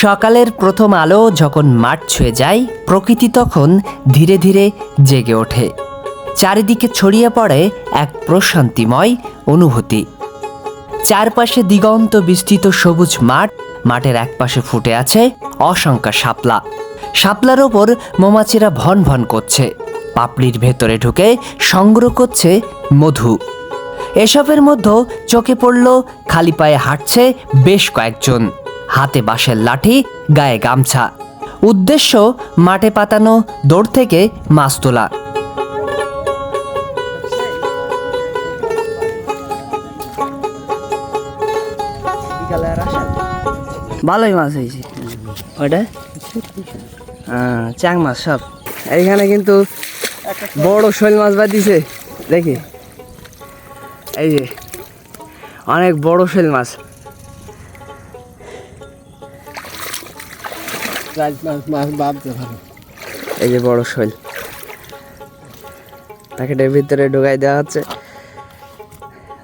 সকালের প্রথম আলো যখন মাঠ ছুঁয়ে যায়, প্রকৃতি তখন ধীরে ধীরে জেগে ওঠে। চারিদিকে ছড়িয়ে পড়ে এক প্রশান্তিময় অনুভূতি। চারপাশে দিগন্ত বিস্তৃত সবুজ মাঠ, মাঠের একপাশে ফুটে আছে অসংখ্য শাপলা। শাপলার ওপর মৌমাছিরা ভন ভন করছে। পাপড়ির ভেতরে ঢুকে সংগ্রহ করছে মধু। এসবের মধ্যে চোখে পড়ল, খালি পায়ে হাঁটছে বেশ কয়েকজন। হাতে বাঁশের লাঠি, গায়ে গামছা। উদ্দেশ্য, মাঠে পাতানো, দৌড় থেকে মাছ তোলা। ভালোই মাছ হয়েছে। ওটা? হ্যাঁ চ্যাং মাছ সব। এইখানে কিন্তু বড় শৈল মাছ বাদ দিছে দেখি। এই যে, অনেক বড় শৈল মাছ। এই যে বড় শৈল। প্যাকেটের ভিতরে ঢোকাই দেওয়া হচ্ছে।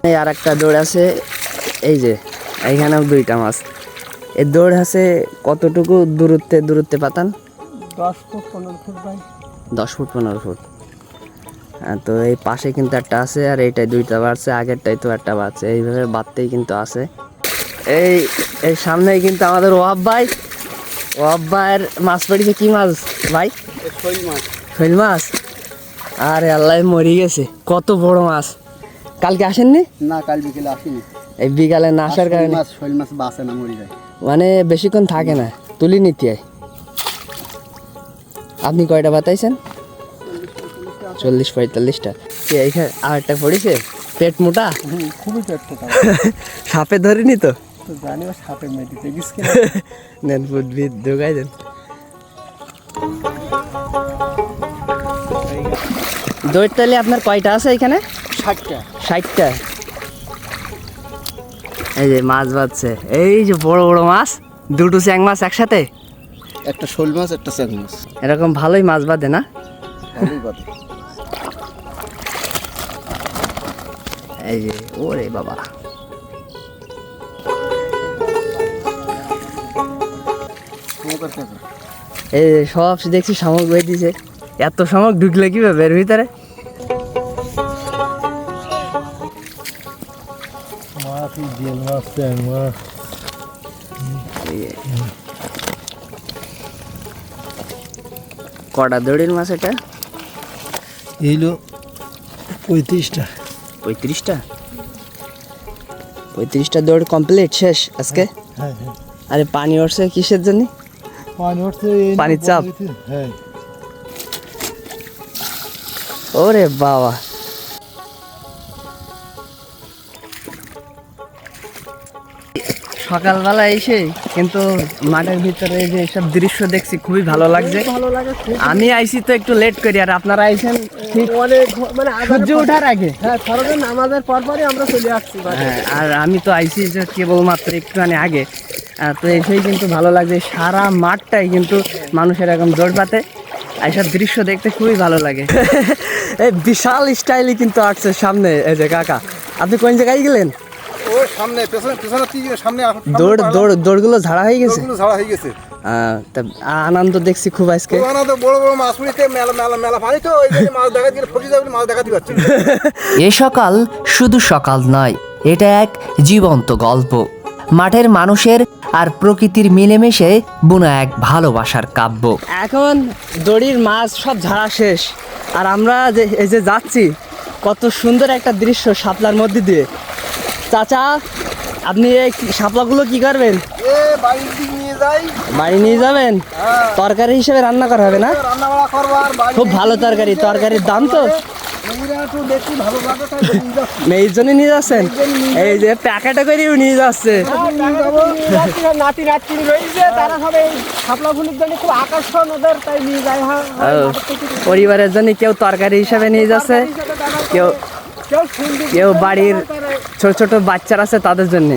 এই আর একটা দৌড় আছে এই যে এইখানেও দুইটা মাছ। এই দৌড় আছে কতটুকু দূরত্বে দূরত্বে পাতান দশ ফুট পনেরো ফুট ভাই। দশ ফুট পনেরো ফুট। তো এই পাশে কিন্তু একটা আছে আর এইটাই দুইটা বাড়ছে আগেরটাই তো একটা বাড়ছে। এইভাবে বাড়তেই কিন্তু আছে। এই এই সামনেই কিন্তু আমাদের ওয়াব ভাই। ভাইয়ের মাছ পড়েছে কি মাছ ভাই? শৈল মাছ। আরে আল্লাহ মরি গেছে। কত বড় মাছ। কালকে আসেননি? না কাল বিকেলে আসিনি। এই বিকালে না আসার কারণে। মাছ শৈল মাছ বাসে না মরি যায়। মানে বেশিক্ষণ থাকে না তুলি নিতে হয় আপনি কয়টা বাতাইছেন? চল্লিশ পঁয়তাল্লিশটা। কি এইখানে আর একটা পড়েছে? পেট মোটা? খুবই পেট ফোটা সাপে ধরিনি তো? তো জানি ও সাপে মেডিতে গেছি নেন বুদ্ধি ঢুকাই দেন। দইয়ের আপনার কয়টা আছে এখানে? ষাটটা। ষাটটা। এই যে মাছ বাজছে এই যে বড় বড় মাছ দুটো চ্যাং মাছ একসাথে? একটা শোল মাছ একটা চ্যাং মাছ। এরকম ভালোই মাছ বাঁধে না? এই যে ওরে বাবা। এই সব দেখছি শামুক দিছে। এত শামুক ঢুকলে কীভাবে এর ভিতরে। কটা দড়ির মাছ এটা? এইলো পঁয়ত্রিশটা। পঁয়ত্রিশটা? পঁয়ত্রিশটা দৌড় কমপ্লিট শেষ আজকে? হ্যাঁ হ্যাঁ আরে পানি উঠছে কিসের জন্য? পানি উঠছে পানির চাপ? হ্যাঁ। ওরে বাবা। সকালবেলা এসে কিন্তু মাঠের ভিতরে যে সব দৃশ্য দেখছি খুবই ভালো লাগছে। আমি আইছি তো একটু লেট করি আর আপনারা আইছেন ঠিক মানে সূর্য ওঠার আগে। হ্যাঁ নামাজের পর পরই আমরা চলে আসছি হ্যাঁ, আর আমি তো আইছি যে কেবলমাত্র একটুখানি আগে। তো এসেই কিন্তু ভালো লাগছে। সারা মাঠটাই কিন্তু মানুষের এরকম জোর পাতে। এইসব দৃশ্য দেখতে খুবই ভালো লাগে। এই বিশাল স্টাইলই কিন্তু আসছে সামনে এই যে কাকা। আপনি কোন জায়গায় গেলেন? ও সামনে পেছনে পেছনে সামনে দৌড় দৌড় দৌড়গুলো ঝাড়া হয়ে গেছে? ঝাড়া হয়ে গেছে। আহ, তা আনন্দ দেখছি খুব আজকে। ওখানে বড় বড় মাছ মেলা মেলা মেলা তো ওই মাছ দেখা দিলে যাবে মাছ দেখাতে পারছি এ সকাল শুধু সকাল নয় এটা এক জীবন্ত গল্প। মাঠের মানুষের আর প্রকৃতির মিলেমিশে বোনা এক ভালোবাসার কাব্য। এখন দড়ির মাছ সব ঝাড়া শেষ। আর আমরা যে এই যে যাচ্ছি কত সুন্দর একটা দৃশ্য শাপলার মধ্যে দিয়ে। চাচা আপনি এই কি- শাপলাগুলো কি করবেন? বাড়ি নিয়ে যাবেন? হ্যাঁ তরকারি হিসেবে রান্না করা হবে না? রান্না বাড়া করব আর বাড়ি খুব ভালো তরকারি। তরকারির দাম তো? মেয়ের জন্য নিয়ে যাচ্ছেন? এই যে প্যাকেটে করেও নিয়ে যাচ্ছে। নাতি নাতি রয়েছে তারা সবাই শাপলাফুলির জন্য খুব আকর্ষণ ওদের তাই নিয়ে যায়। হ্যাঁ পরিবারের জন্য কেউ তরকারি হিসাবে নিয়ে যাচ্ছে। কেউ কেউ বাড়ির ছোট ছোট বাচ্চারা আছে তাদের জন্য।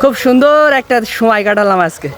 খুব সুন্দর একটা সময় কাটালাম আজকে।